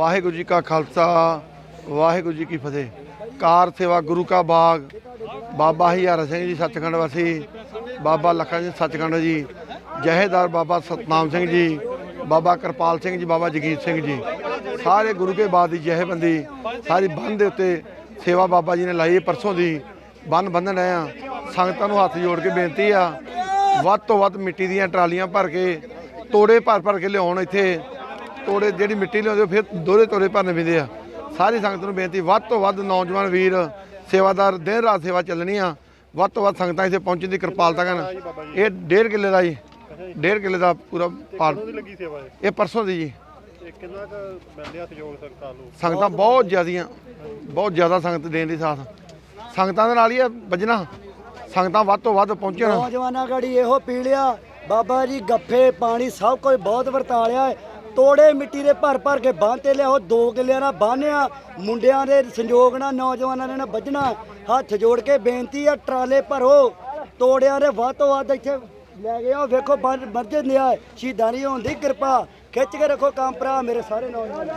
ਵਾਹਿਗੁਰੂ ਜੀ ਕਾ ਖਾਲਸਾ, ਵਾਹਿਗੁਰੂ ਜੀ ਕੀ ਫਤਿਹ। ਕਾਰ ਸੇਵਾ ਗੁਰੂ ਕਾ ਬਾਗ, ਬਾਬਾ ਹਿਆਰਾ ਸਿੰਘ ਜੀ ਸੱਚਖੰਡ ਵਾਸੀ, ਬਾਬਾ ਲਖਨ ਜੀ ਸੱਚਖੰਡ ਜੀ ਜਹੇਦਾਰ ਬਾਬਾ ਸਤਨਾਮ ਸਿੰਘ ਜੀ, ਬਾਬਾ ਕਿਰਪਾਲ ਸਿੰਘ ਜੀ, ਬਾਬਾ ਜਗੀਰ ਸਿੰਘ ਜੀ। ਸਾਰੇ ਗੁਰੂ ਕੇ ਬਾਗ ਦੀ ਜਹੇਬੰਦੀ ਸਾਰੀ ਬੰਨ ਦੇ ਉੱਤੇ ਸੇਵਾ ਬਾਬਾ ਜੀ ਨੇ ਲਾਈ ਪਰਸੋਂ ਦੀ। ਬੰਨ ਬੰਨਣ ਆ ਸੰਗਤਾਂ ਨੂੰ ਹੱਥ ਜੋੜ ਕੇ ਬੇਨਤੀ ਆ, ਵੱਧ ਤੋਂ ਵੱਧ ਮਿੱਟੀ ਦੀਆਂ ਟਰਾਲੀਆਂ ਭਰ ਕੇ, ਤੋੜੇ ਭਰ ਭਰ ਕੇ ਲਿਆਉਣ ਇੱਥੇ। ਤੋੜੇ ਜਿਹੜੀ ਮਿੱਟੀ ਲਿਆਉਂਦੇ ਫਿਰ ਦੋਹਰੇ ਤੋੜੇ ਭਰਨੇ ਪੈਂਦੇ ਆ। ਸਾਰੀ ਸੰਗਤ ਨੂੰ ਬੇਨਤੀ ਵੱਧ ਤੋਂ ਵੱਧ ਨੌਜਵਾਨ ਵੀਰ ਸੇਵਾਦਾਰ ਦਿਨ ਰਾਤ ਸੇਵਾ ਚੱਲਣੀ ਆ। ਵੱਧ ਤੋਂ ਵੱਧ ਸੰਗਤਾਂ ਇੱਥੇ ਪਹੁੰਚਣ ਦੀ ਕਿਰਪਾਲਤਾ ਕਰਨ। ਇਹ ਡੇਢ ਕਿੱਲੇ ਦਾ ਜੀ ਡੇਢ ਕਿੱਲੇ ਦਾ ਪੂਰਾ ਪਾਲ ਦੀ ਲੱਗੀ ਸੇਵਾ ਹੈ ਇਹ ਪਰਸੋਂ ਦੀ ਜੀ। ਇਹ ਕਿੰਨਾ ਕੁ ਮਿਲਦੇ ਸਹਿਯੋਗ ਸਰਕਾਰ ਨੂੰ? ਸੰਗਤਾਂ ਬਹੁਤ ਜ਼ਿਆਦੀਆਂ ਬਹੁਤ ਜ਼ਿਆਦਾ ਸੰਗਤ ਦੇਣ ਦੀ ਸਾਥ। ਸੰਗਤਾਂ ਦੇ ਨਾਲ ਹੀ ਆ ਵੱਜਣਾ। ਸੰਗਤਾਂ ਵੱਧ ਤੋਂ ਵੱਧ ਪਹੁੰਚਣ। ਨੌਜਵਾਨਾਂ ਗੜੀ ਇਹੋ ਪੀ ਲਿਆ। ਬਾਬਾ ਜੀ ਗੱਫੇ ਪਾਣੀ ਸਭ ਕੁਝ ਬਹੁਤ ਵਰਤਾ ਲਿਆ ਹੈ। ਤੋੜੇ, ਮਿੱਟੀ ਦੇ ਭਰ ਭਰ ਕੇ ਬਾਂਹ ਤੇ ਲਿਆਓ, ਦੋ ਕਿੱਲਿਆਂ ਨਾਲ ਬੰਨਿਆ ਮੁੰਡਿਆਂ ਦੇ ਸੰਯੋਗ ਨਾਲ ਨੌਜਵਾਨਾਂ ਨੇ ਨਾ ਵੱਜਣਾ। ਹੱਥ ਜੋੜ ਕੇ ਬੇਨਤੀ ਆ, ਟਰਾਲੇ ਭਰੋ। ਤੋੜਿਆਂ ਦੇ ਵੱਧ ਤੋਂ ਵੱਧ ਇੱਥੇ ਲੈ ਗਏ ਆ ਵੇਖੋ ਮਰਜੇ ਨਿਆ ਸ਼ਹੀਦਾਂ ਦੀ ਹੋਣ ਦੀ ਕਿਰਪਾ। ਖਿੱਚ ਕੇ ਰੱਖੋ ਕੰਮ ਭਰਾ, ਮੇਰੇ ਸਾਰੇ ਨੌਜਵਾਨ।